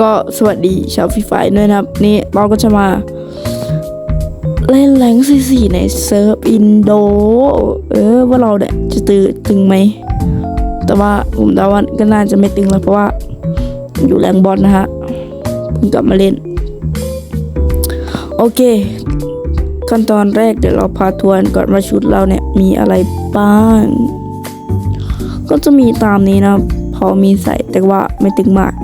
ก็สวัสดีชาวฟรีไฟด้วยนะครับ นี่เราก็จะมาเล่นแรงสี่สี่ในเซิร์ฟอินโด เออ ว่าเราเนี่ยจะตื่นตึงไหม แต่ว่าผมเดาว่าก็น่าจะไม่ตึงแล้วเพราะว่า อยู่แรงบอลนะฮะกลับมาเล่น โอเค ขั้นตอนแรกเดี๋ยวเราพาทวนก่อนว่าชุดเราเนี่ยมีอะไรบ้าง ก็จะมีตามนี้นะ พอมีใส่แต่ว่าไม่ตึงมาก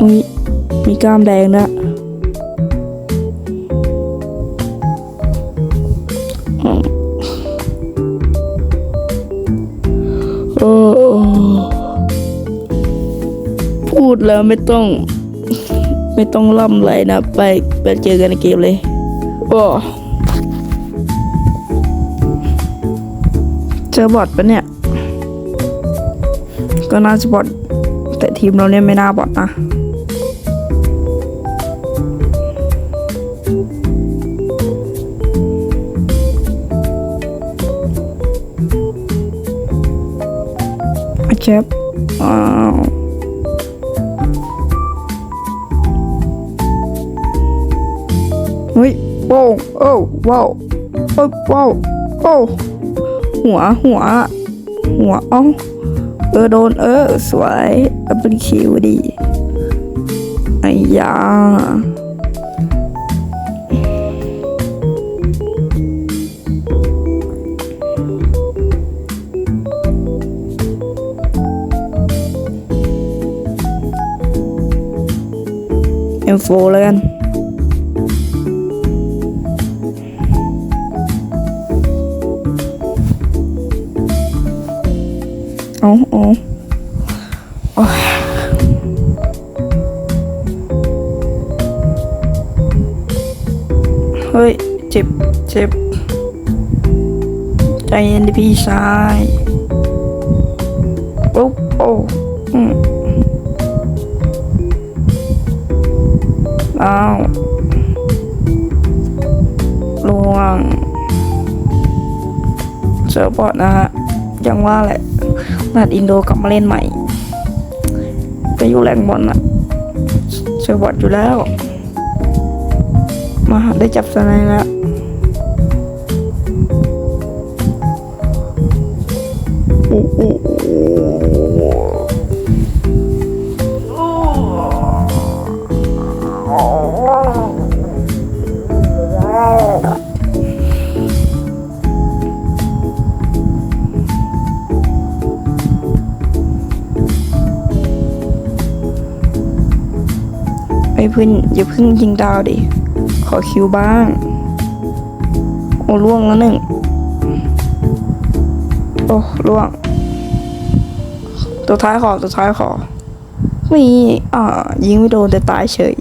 อุ้ยมีกล้ามแดงด้วยอืมโอ้พูดแล้วไม่ต้อง ไม่ต้องล่ำเลยนะ ไปไปเจอกันในเกมเลยโอ้เจอบอทปะเนี่ย ก็น่าจะบอทแต่ทีมเราเนี่ยไม่น่าบอทนะ อาเจ็บอ้าวเฮ้ยโว้วโอ้ว้าวโอ้ว้าวโอ้หัวหัว หัวเอ้าเออโดนเออสวยเอาเป็นคิวดีไอ้ยา M4 แล้วกันเอาเอาเฮ้ย เจ็บ เจ็บ ใจเย็นดิพี่ชาย โอ้โอ้ อ้าวลวงเจอบอดนะฮะยังว่าแหละนัดอินโดกลับมาเล่นใหม่ไปอยู่แรงบอลนะเจอบอดอยู่แล้ว มาได้จับสไนแล้วโอ้ ไอ้พึ่งอย่าเพึ่งยิงดาวดิ ขอคิวบ้าง โอ้ล่วงแล้วหนึ่ง โอ้ล่วง ตัวท้ายขอตัวท้ายขอมีอ่ายิงไม่โดนแต่ตายเฉย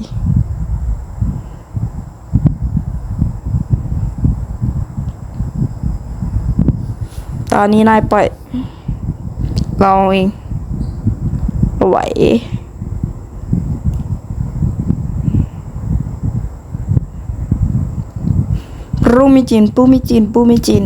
ตอนนี้นายปล่อยเราเองไหว รูมิจิน ปูมิจิน ปูมิจิน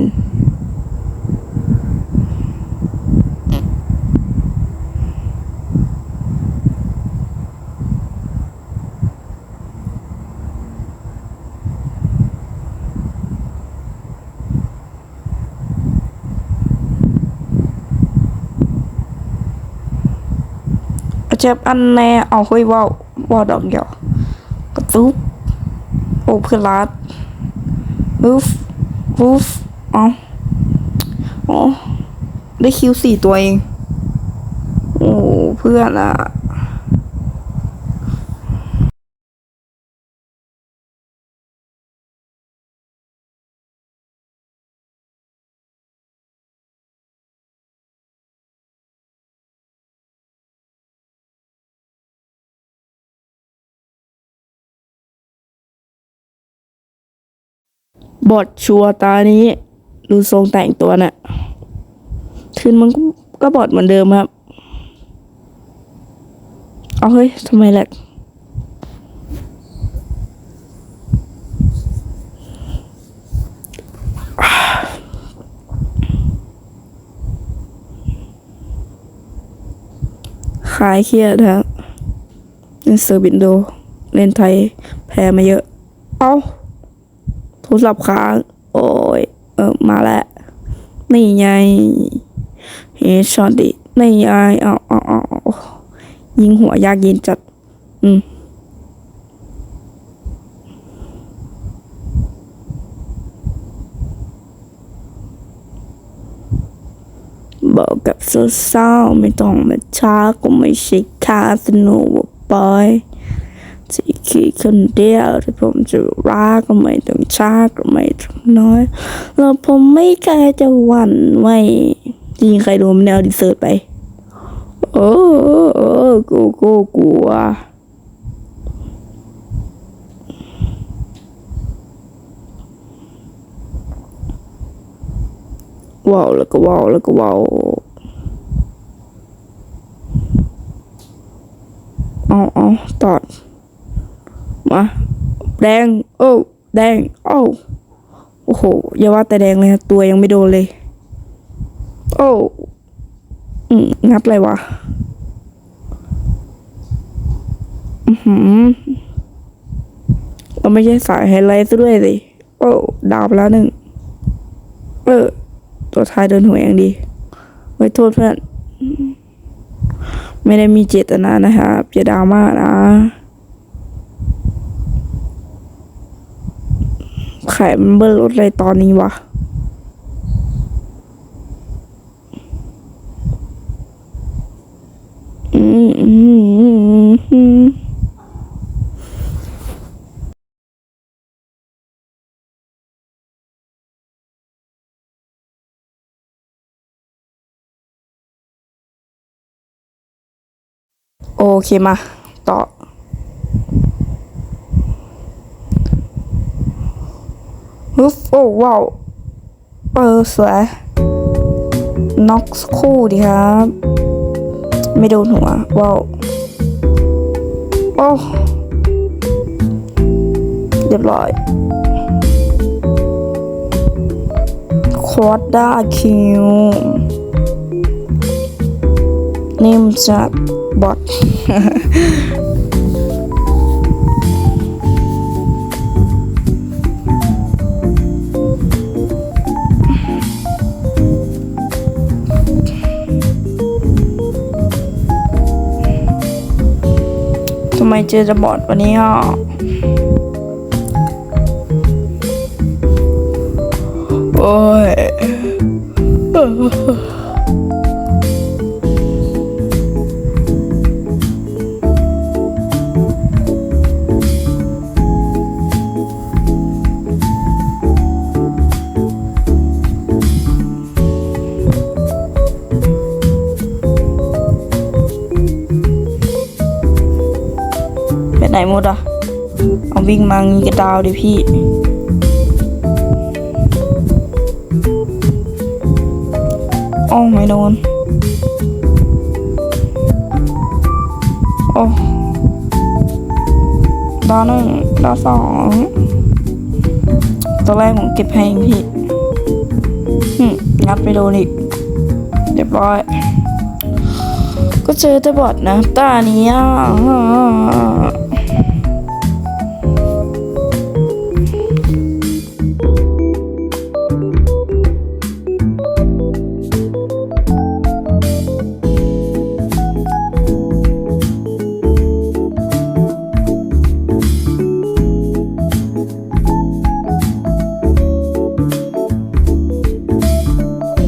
เจ็บอันแน่เอาเฮ้ยว่า วูฟวูฟเออ๋อได้คิวสี่ตัวเอง โอ้ เพื่อนอะ บอดชัวตานี้ดูทรงแต่งตัวน่ะคืนมันก็บอดเหมือนเดิมครับ เอาเฮ้ยทำไมแหลกคลายเครียดฮะเล่นเซอร์บินโด เล่นไทย แพ้มาเยอะ เอาโท รศัพท์ค้าง โอ้ย เออ มาแล้ว นี่ไงเฮช็อตดินี่ไงเอาเอาเอาเอยิงหัวยากเย็นจัด อืมบอกกับเศร้าๆไม่ต้องมาช้าก็ไม่ใช่คาสโนว์บอ ยจะคิดคนเดียวที่ผมจะรักก็ไม่ต้องช้าก็ไม่ต้องน้อย แล้วผมไม่เคยจะหวั่นไหวจริงใครรู้มันแนวดีเซิร์ตไป โอ้โอ้กูกูกลัวว้าวแล้วก็ว้าวแล้วก็ว้าวเอาเอาตอด มาแดง โอ้ แดง โอ้โอ้โห อย่าว่าแต่แดงเลยนะตัวยังไม่โดนเลย โอ้อืมงัดอะไรวะ อือหือเราไม่ใช่สายไฮไลท์ซะด้วยสิ โอ้ ดาวไปแล้วหนึ่ง เออ ตัวท้ายเดินหัวอย่างดี ไว้โทษเพื่อน ไม่ได้มีเจตนานะครับอย่าดราม่านะ ไข่มันเบิ้ลรถอะไรตอนนี้วะอือืมอืมอืมโอเคมา ต่อ ฮึบโอ้ว้าวเออสวยน็อกสักคู่ดีครับ ไม่โดนหัวว้าวโอ้เรียบร้อยควอดด้าคิวนิ่มจัดบอท ไมเจอจะบอดวันนี้อะโอ้ย ไหนหมดอะ เอาวิ่งมางี้กระดาวดิพี่โอ้ไม่โดน โอ้ดาวหนึ่งดาวสองตัวแรกผมเก็บให้เองพี่หึงัดไปโดนอีกเรียบร้อย ก็เจอแต่บอดนะตาเนี้อ่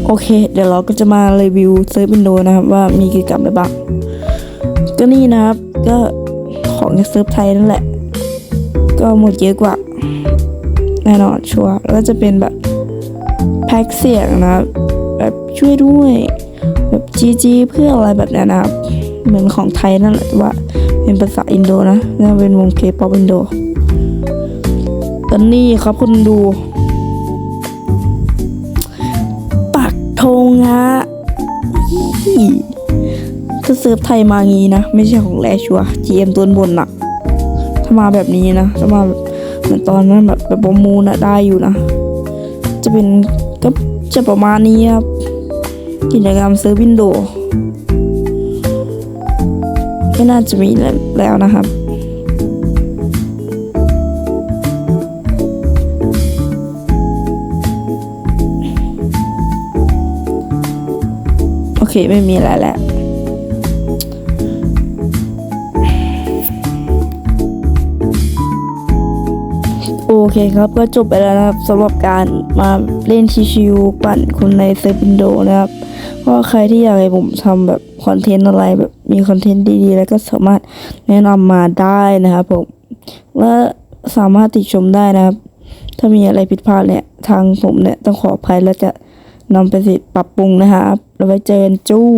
โอเค เดี๋ยวเราก็จะมารีวิวเซิร์ฟวินโดว์นะครับว่ามีกิจกรรมอะไรบ้าง ก็นี่นะครับ ก็ของเซิร์ฟไทยนั่นแหละ ก็หมดเยอะกว่า แน่นอนชัวร์แล้วก็จะเป็นแบบแพ็กเสียงนะครับ แบบช่วยด้วยแบบจีจีเพื่ออะไรแบบนี้นะครับ เหมือนของไทยนั่นแหละว่าเป็นภาษาอินโดนะน่าเป็นวงเคป๊อปอินโดแล้วนี่ครับคุณดู ธงะถ้าเซิร์ฟไทยมางี้นะ ไม่ใช่ของแรชัวร์ GM ตัวบนน่ะถ้ามาแบบนี้นะถ้ามาเหมือนตอนนั้นแบบแบบประมูลอะได้อยู่นะ จะเป็นก็จะประมาณนี้ครับ กิจกรรมเซิร์ฟวินโดว์ไม่น่าจะมีแล้วนะครับ เคไม่มีอะไรแล้วโอเคครับก็จบไปแล้วนะครับสำหรับการมาเล่นชิวๆปั่นคนในเซฟินโดนะครับก็ใครที่อยากให้ผมทำแบบคอนเทนต์อะไรแบบมีคอนเทนต์ดีๆ แล้วก็สามารถแนะนำมาได้นะครับผมและสามารถติชมได้นะครับ ถ้ามีอะไรผิดพลาดเนี่ย ทางผมเนี่ย ต้องขออภัยและจะ นำไปสิปรับปรุงนะครับ เราไว้เจอกันจู้